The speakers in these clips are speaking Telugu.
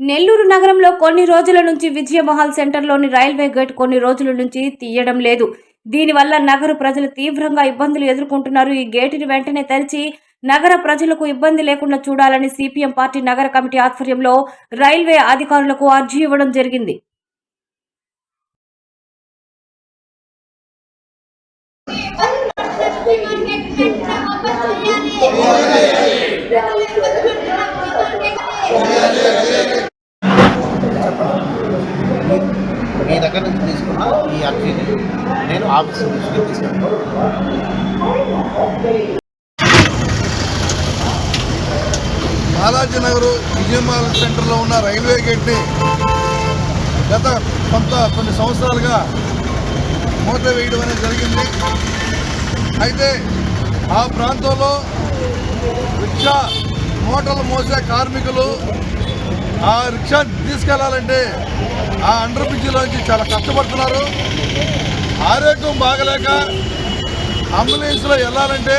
నెల్లూరు నగరంలో కొన్ని రోజుల నుంచి విజయమహల్ సెంటర్లోని రైల్వే గేట్ కొన్ని రోజుల నుంచి తీయడం లేదు. దీనివల్ల నగర ప్రజలు తీవ్రంగా ఇబ్బందులు ఎదుర్కొంటున్నారు. ఈ గేటుని వెంటనే తెరిచి నగర ప్రజలకు ఇబ్బంది లేకుండా చూడాలని సిపిఎం పార్టీ నగర కమిటీ ఆధ్వర్యంలో రైల్వే అధికారులకు అర్జీ ఇవ్వడం జరిగింది. దగ్గర నుంచి తీసుకున్న ఈ అర్జీని నేను ఆఫీస్ దృష్టికి తీసుకున్నాను బాలాజీ నగర్ విజయమాల సెంటర్లో ఉన్న రైల్వే గేట్ని గత కొంత కొన్ని సంవత్సరాలుగా మూత వేయడం అనేది జరిగింది. అయితే ఆ ప్రాంతంలో రిక్షా మూటలు మోసే కార్మికులు ఆ రిక్షా తీసుకెళ్ళాలంటే ఆ అండర్ బ్రిడ్జ్లోంచి చాలా కష్టపడుతున్నారు. ఆరోగ్యం బాగలేక అంబులెన్స్లో వెళ్ళాలంటే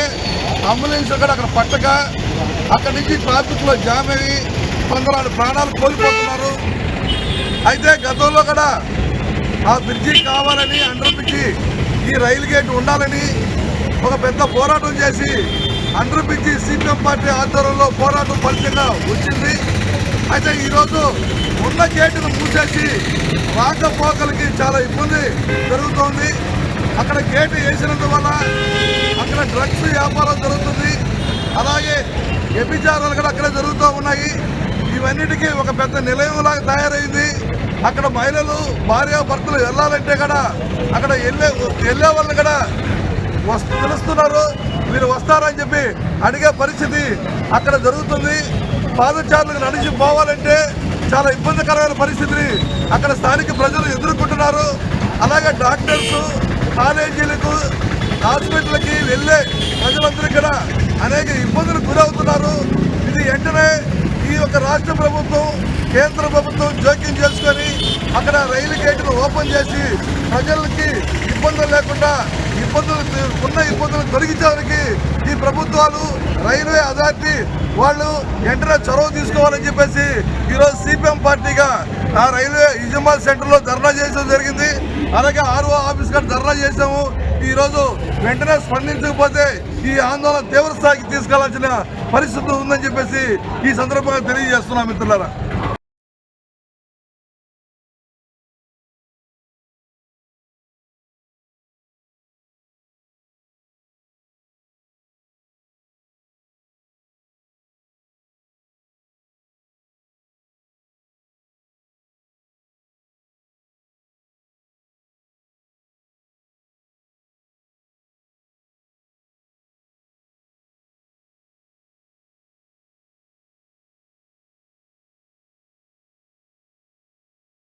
అంబులెన్స్ కూడా అక్కడ పట్టక అక్కడి నుంచి ట్రాఫిక్లో జామ్ అయ్యి కొందరు ప్రాణాలు కోల్పోతున్నారు. అయితే గతంలో కూడా ఆ బ్రిడ్జి కావాలని అండర్ బ్రిడ్జి ఈ రైలు గేట్ ఉండాలని ఒక పెద్ద పోరాటం చేసి అండర్ బ్రిడ్జి సిపిఎం పార్టీ ఆధ్వర్యంలో పోరాటం ఫలితంగా వచ్చింది. అయితే ఈరోజు ఉన్న గేటును మూసేసి రాకపోకలకి చాలా ఇబ్బంది జరుగుతోంది అక్కడ గేటు వేసినందువల్ల అక్కడ డ్రగ్స్ వ్యాపారం జరుగుతుంది. అలాగే వ్యభిచారాలు కూడా అక్కడ జరుగుతూ ఉన్నాయి. ఇవన్నిటికీ ఒక పెద్ద నిలయంలాగా తయారైంది. అక్కడ మహిళలు భార్య భర్తలు వెళ్ళాలంటే కూడా అక్కడ వెళ్ళే వెళ్ళే వాళ్ళు కూడా వస్తు పిలుస్తున్నారు వీళ్ళు వస్తారని చెప్పి అడిగే పరిస్థితి అక్కడ జరుగుతుంది. పాదచారులకు నడిచి పోవాలంటే చాలా ఇబ్బందికరమైన పరిస్థితిని అక్కడ స్థానిక ప్రజలు ఎదుర్కొంటున్నారు. అలాగే డాక్టర్స్ కాలేజీలకు హాస్పిటల్కి వెళ్ళే ప్రజలందరూ కూడా అనేక ఇబ్బందులు గురవుతున్నారు. ఇది వెంటనే ఈ యొక్క రాష్ట్ర ప్రభుత్వం కేంద్ర ప్రభుత్వం జోక్యం చేసుకొని అక్కడ రైలు గేటును ఓపెన్ చేసి ప్రజలకి ఇబ్బందులు లేకుండా ఇబ్బందులు ఉన్న ఇబ్బందులు తొలగించడానికి ఈ ప్రభుత్వాలు రైల్వే అథారిటీ వాళ్ళు వెంటనే చొరవ తీసుకోవాలని చెప్పేసి ఈరోజు సిపిఎం పార్టీగా ఆ రైల్వే ఇజమాల్ సెంటర్లో ధర్నా చేయడం జరిగింది. అలాగే ఆర్ఓ ఆఫీస్ గారు ధర్నా చేసాము ఈరోజు వెంటనే స్పందించకపోతే ఈ ఆందోళన తీవ్ర స్థాయికి తీసుకెళ్ళాల్సిన పరిస్థితి ఉందని చెప్పేసి ఈ సందర్భంగా తెలియజేస్తున్నాం మిత్రులారా.